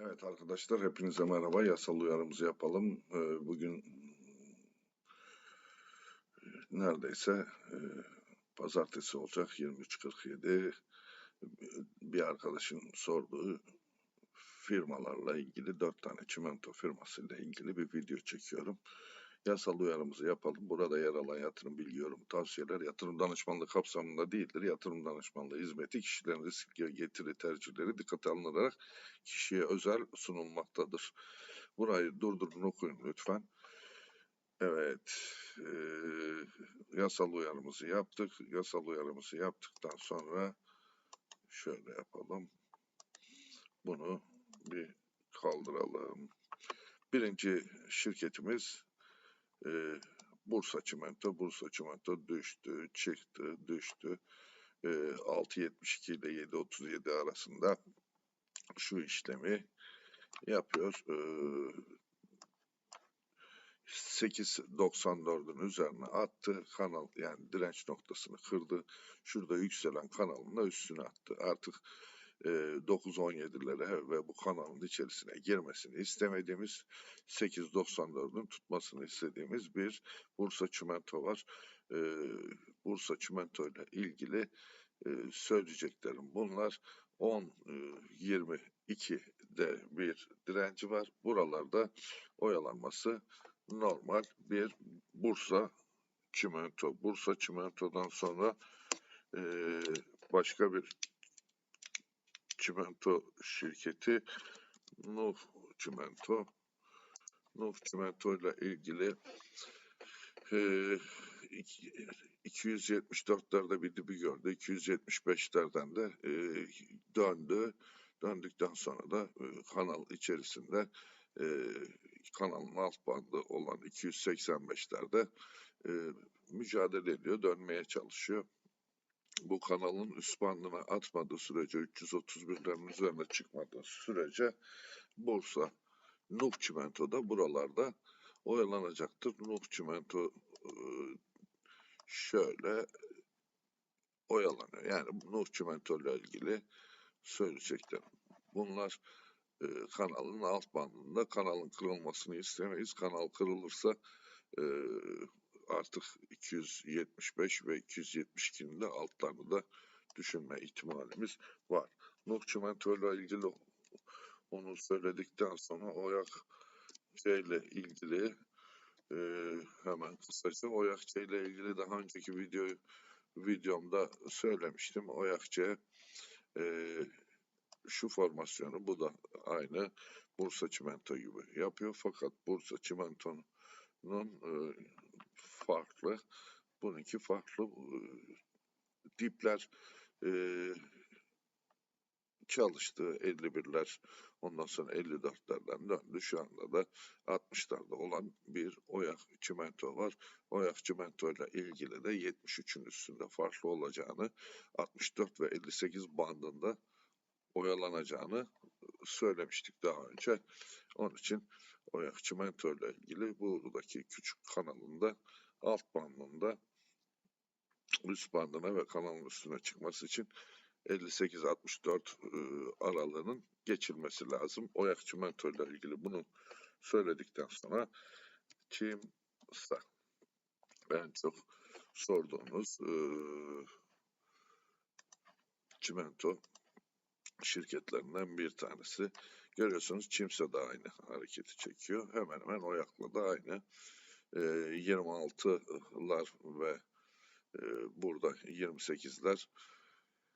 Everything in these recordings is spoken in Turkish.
Evet arkadaşlar hepinize merhaba. Yasal uyarımızı yapalım. Ee, Bugün e, neredeyse e, pazartesi olacak 23.47. Bir arkadaşın sorduğu firmalarla ilgili dört tane çimento firmasıyla ilgili bir video çekiyorum. Yasal uyarımızı yapalım. Burada yer alan yatırım bilgi tavsiyeler yatırım danışmanlığı kapsamında değildir. Yatırım danışmanlığı hizmeti kişilerin risk getiri tercihleri dikkate alınarak kişiye özel sunulmaktadır. Burayı durdurun okuyun lütfen. Evet, e, yasal uyarımızı yaptık. Yasal uyarımızı yaptıktan sonra şöyle yapalım. Bunu bir kaldıralım. Birinci şirketimiz e, Bursa Çimento. Bursa Çimento düştü, çıktı, düştü. E, 6.72 ile 7.37 arasında şu işlemi yapıyor. E, 8.94'ün üzerine attı. Kanal yani direnç noktasını kırdı. Şurada yükselen kanalın da üstüne attı. Artık e, 9.17'lere ve bu kanalın içerisine girmesini istemediğimiz 8.94'ün tutmasını istediğimiz bir Bursa Çimento var. E, Bursa Çimento ile ilgili e, söyleyeceklerim bunlar. 10 e, 22'de bir direnci var. Buralarda oyalanması normal bir Bursa Çimento. Bursa Çimento'dan sonra e, başka bir çimento şirketi Nuh Çimento. Nuh Çimento ile ilgili e, iki- 274'lerde bir dibi gördü. 275'lerden de e, döndü. Döndükten sonra da e, kanal içerisinde e, kanalın alt bandı olan 285'lerde e, mücadele ediyor, dönmeye çalışıyor. Bu kanalın üst bandına atmadığı sürece, 331'lerin üzerine çıkmadığı sürece Bursa, Nuh Çimento da buralarda oyalanacaktır. Nuh Çimento e, şöyle oyalanıyor. Yani Nuh Çimento ile ilgili söyleyeceklerim. Bunlar e, kanalın alt bandında kanalın kırılmasını istemeyiz. Kanal kırılırsa e, artık 275 ve 272'nin de altlarını da düşünme ihtimalimiz var. Nuh Çimento ile ilgili onu söyledikten sonra Oyak ile ilgili e, hemen kısaca Oyak C ile ilgili daha önceki video videomda söylemiştim. Oyak C e, şu formasyonu bu da aynı Bursa Çimento gibi yapıyor. Fakat Bursa Çimento'nun e, farklı. Bununki farklı. E, dipler e, çalıştı 51'ler ondan sonra 54'lerden döndü. Şu anda da 60'larda olan bir Oyak Çimento var. Oyak Çimento ile ilgili de 73'ün üstünde farklı olacağını 64 ve 58 bandında oyalanacağını söylemiştik daha önce. Onun için Oyak Çimento ile ilgili buradaki küçük kanalında alt bandında üst bandına ve kanalın üstüne çıkması için 58-64 e, aralığının geçilmesi lazım. Oyak Çimento ile ilgili bunu söyledikten sonra Çimsa en çok sorduğunuz e, çimento şirketlerinden bir tanesi. Görüyorsunuz Çimsa da aynı hareketi çekiyor. Hemen hemen Oyak'la da aynı. E, 26'lar ve e, burada 28'ler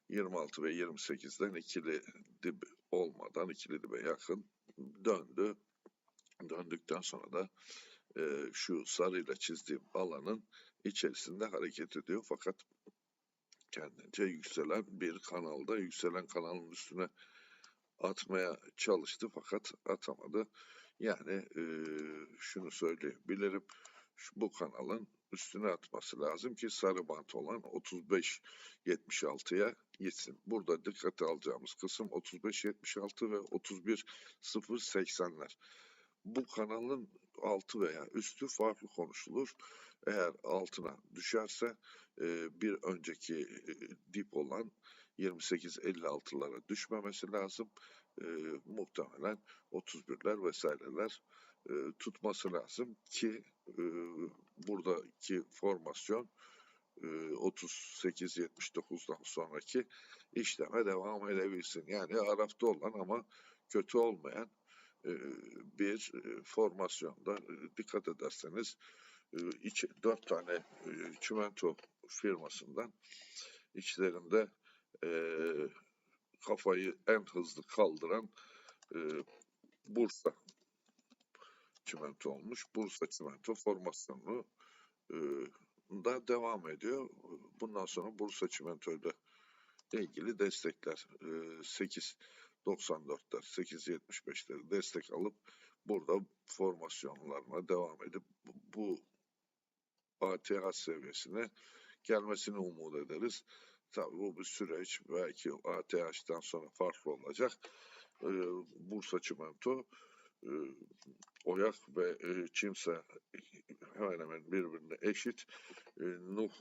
26 ve 28'den ikili dip olmadan ikili dibe yakın döndü. Döndükten sonra da e, şu sarıyla çizdiğim alanın içerisinde hareket ediyor. Fakat kendince yükselen bir kanalda yükselen kanalın üstüne atmaya çalıştı fakat atamadı. Yani e, şunu söyleyebilirim. Bu kanalın üstüne atması lazım ki sarı bant olan 35-76'ya gitsin. Burada dikkate alacağımız kısım 35-76 ve 31-0-80'ler. Bu kanalın altı veya üstü farklı konuşulur. Eğer altına düşerse e, bir önceki e, dip olan 28-56'lara düşmemesi lazım. E, muhtemelen 31'ler vesaireler e, tutması lazım ki e, buradaki formasyon e, 38-79'dan sonraki işleme devam edebilsin. Yani arafta olan ama kötü olmayan e, bir e, formasyonda e, dikkat ederseniz e, içi, dört tane e, çimento firmasından içlerinde e, kafayı en hızlı kaldıran e, Bursa çimento olmuş. Bursa çimento formasyonu e, da devam ediyor. Bundan sonra Bursa çimentoyla ilgili destekler e, 8 94'ler, 8.75'leri destek alıp burada formasyonlarına devam edip bu, ATH seviyesine gelmesini umut ederiz. Tabii bu bir süreç. Belki ATH'den sonra farklı olacak. Ee, Bursa Çimento, e, Oyak ve e, Çimse hemen hemen birbirine eşit. E, Nuh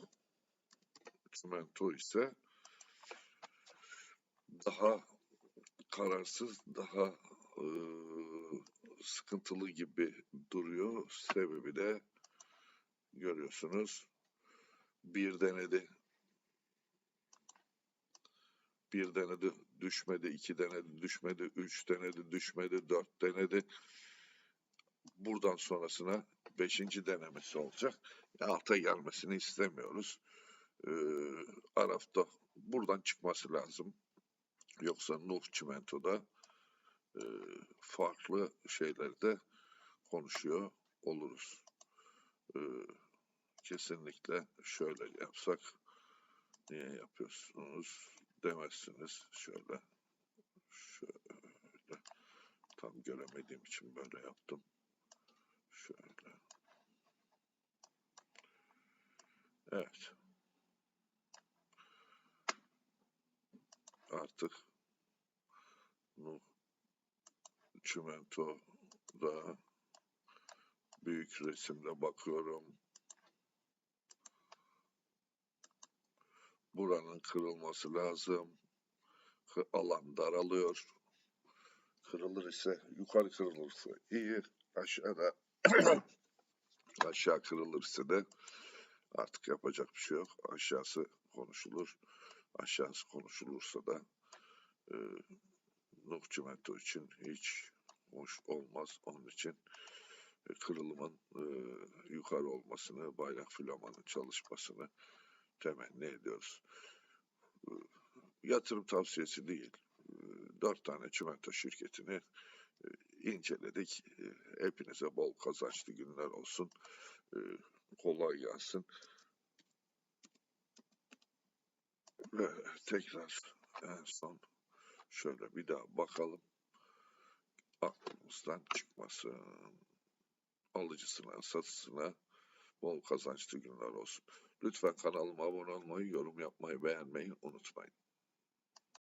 Çimento ise daha kararsız, daha e, sıkıntılı gibi duruyor. Sebebi de görüyorsunuz. Bir denedi. Bir denedi düşmedi, iki denedi düşmedi, üç denedi düşmedi, dört denedi. Buradan sonrasına beşinci denemesi olacak. Alta gelmesini istemiyoruz. Ee, Araf'ta buradan çıkması lazım. Yoksa Nuh Çimento'da e, farklı şeylerde konuşuyor oluruz. E, kesinlikle şöyle yapsak niye yapıyorsunuz demezsiniz. Şöyle şöyle tam göremediğim için böyle yaptım. Şöyle. Evet. Artık Nuh Çimento'da büyük resimde bakıyorum. Buranın kırılması lazım. Alan daralıyor. Kırılır ise yukarı kırılırsa iyi. Aşağıda aşağı kırılırsa de artık yapacak bir şey yok. Aşağısı konuşulur. Aşağısı konuşulursa da e, Nuh Çimento için hiç hoş olmaz. Onun için e, kırılımın e, yukarı olmasını, bayrak filamanın çalışmasını temenni ediyoruz. E, yatırım tavsiyesi değil. E, dört tane çimento şirketini e, inceledik. E, hepinize bol kazançlı günler olsun. Kolay gelsin. Ve tekrar en son şöyle bir daha bakalım. Aklımızdan çıkmasın. Alıcısına, satısına bol kazançlı günler olsun. Lütfen kanalıma abone olmayı, yorum yapmayı, beğenmeyi unutmayın.